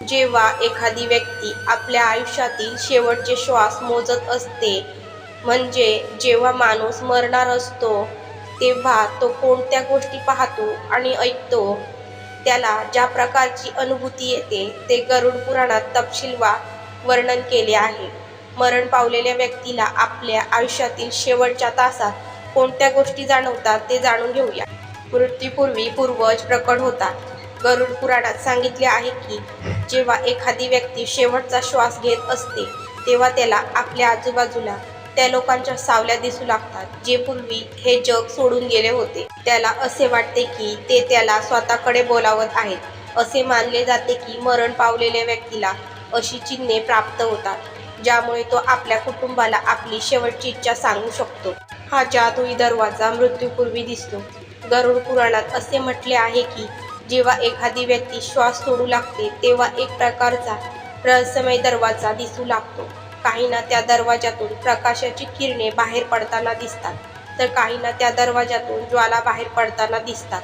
जेव्हा एखादी व्यक्ती आपल्या आयुष्यातील शेवटचे श्वास मोजत असते म्हणजे जेव्हा माणूस मरणार असतो तेव्हा तो कोणत्या गोष्टी पाहतो आणि ऐकतो त्याला ज्या प्रकारची अनुभूती येते ते गरुड पुराणात तपशीलवार वर्णन केले आहे. मरण पावलेल्या व्यक्तीला आपल्या आयुष्यातील शेवटच्या तासात कोणत्या गोष्टी जाणवतात ते जाणून घेऊया. मृत्यूपूर्वी पूर्वज प्रकट होतात. गरुड पुराणात सांगितले आहे की जेव्हा एखादी व्यक्ती शेवटचा श्वास घेत असते तेव्हा त्याला आपल्या आजूबाजूला त्या लोकांच्या सावल्या दिसू लागतात जे पूर्वी हे जग सोडून गेले होते. त्याला असे वाटते की ते त्याला स्वतःकडे बोलावत आहेत. असे मानले जाते की मरण पावलेल्या व्यक्तीला अशी चिन्हे प्राप्त होतात ज्यामुळे तो आपल्या कुटुंबाला आपली शेवटची इच्छा सांगू शकतो. हा जादुई दरवाजा मृत्यूपूर्वी दिसतो. गरुड पुराणात असे म्हटले आहे की जेव्हा एखादी व्यक्ती श्वास सोडू लागते तेव्हा एक प्रकारचा रहस्यमय दरवाजा दिसू लागतो. काहींना त्या दरवाजातून प्रकाशाची किरणे बाहेर पडताना दिसतात तर काहींना त्या दरवाजातून ज्वाला बाहेर पडताना दिसतात.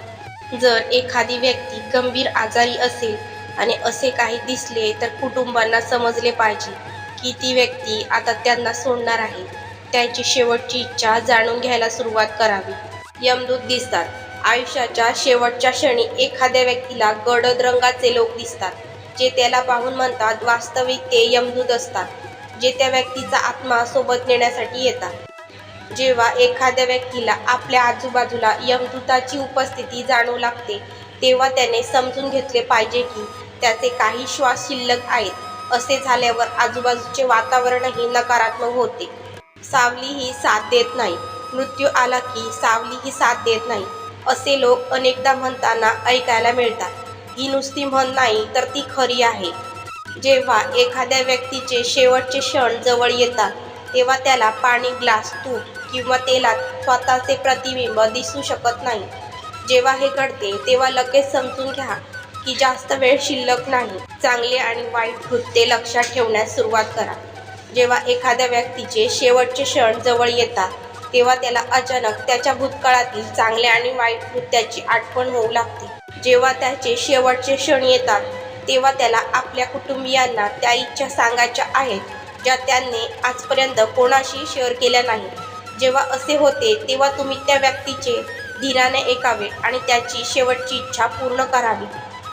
जर एखादी व्यक्ती गंभीर आजारी असेल आणि असे काही दिसले तर कुटुंबांना समजले पाहिजे की ती व्यक्ती आता त्यांना सोडणार आहे. त्यांची शेवटची इच्छा जाणून घ्यायला सुरुवात करावी. यमदूत दिसतात. आयुष्याच्या शेवटच्या क्षणी एखाद्या व्यक्तीला गडद रंगाचे लोक दिसतात जे त्याला पाहून म्हणतात वास्तविक ते यमदूत असतात जे त्या व्यक्तीचा आत्मा सोबत नेण्यासाठी येतात. जेव्हा एखाद्या व्यक्तीला आपल्या आजूबाजूला यमदूताची उपस्थिती जाणवू लागते तेव्हा त्याने समजून घेतले पाहिजे की त्याचे काही श्वास शिल्लक आहेत. असे झाल्यावर आजूबाजूचे वातावरणही नकारात्मक होते. सावली ही साथ देत नाही. मृत्यू आला की सावली ही साथ देत नाही. असे लोक अनेकदा म्हणताना ऐकायला मिळतात. ही नुसती म्हण नाही तर ती खरी आहे. जेव्हा एखाद्या व्यक्तीचे शेवटचे क्षण जवळ येतात तेव्हा त्याला पाणी ग्लास तूप किंवा तेलात स्वतःचे प्रतिबिंब दिसू शकत नाही. जेव्हा हे घडते तेव्हा लगेच समजून घ्या की जास्त वेळ शिल्लक नाही. चांगले आणि वाईट कृत्ये लक्षात ठेवण्यास सुरुवात करा. जेव्हा एखाद्या व्यक्तीचे शेवटचे क्षण जवळ येतात तेव्हा त्याला अचानक त्याच्या भूतकाळातील चांगल्या आणि वाईट कृत्याची आठवण होऊ लागते. जेव्हा त्याचे शेवटचे क्षण येतात तेव्हा त्याला आपल्या कुटुंबियांना त्या इच्छा सांगायच्या आहेत ज्या त्यांनी आजपर्यंत कोणाशी शेअर केल्या नाही जेव्हा असे होते तेव्हा तुम्ही त्या व्यक्तीचे धीराने ऐकावे आणि त्याची शेवटची इच्छा पूर्ण करावी.